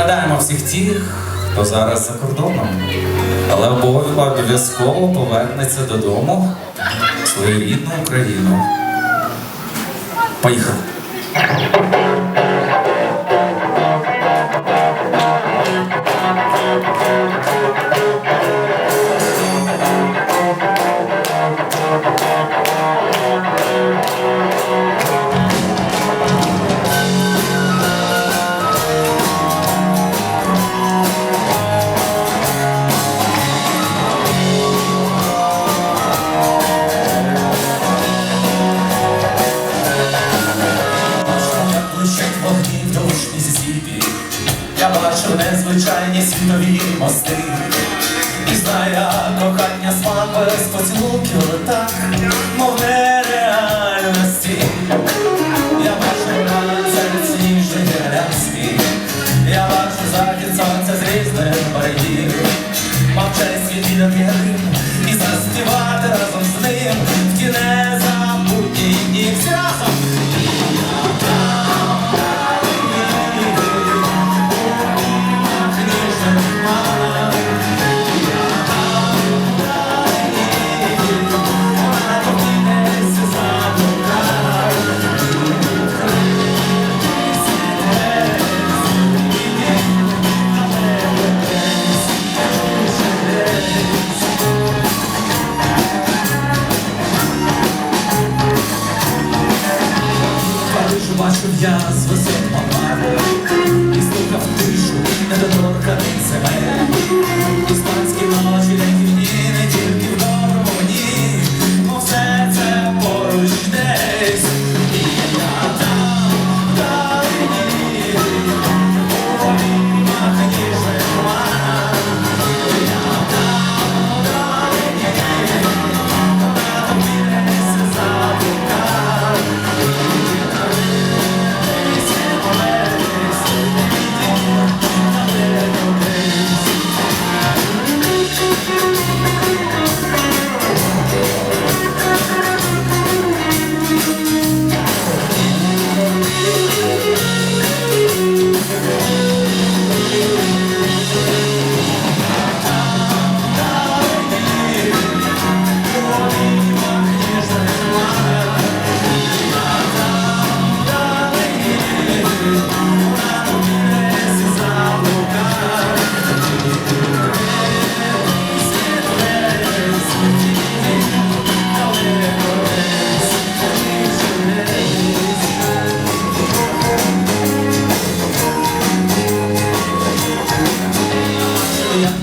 Згадаємо всіх тих, хто зараз за кордоном, але обов- обов'язково повернеться додому в свою рідну Україну. Поїхали. Я бачу незвичайні світові мости. І знаю, кохання смак без поцілунків так, мов нереальності. Я бачу ранцем сніжний гелянський, я бачу захід сонця з різних берегів. Мовчай світ і Рим і заспівати бачив я з висот Мамари І слухав тишу недоторканих земель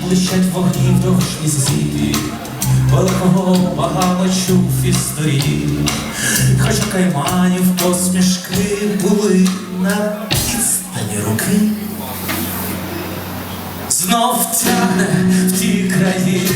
блищать вогні вдовж Місісіпі, великого багато чув Хоча кайманів посмішки були на підстані руки, знов тягне в ті краї.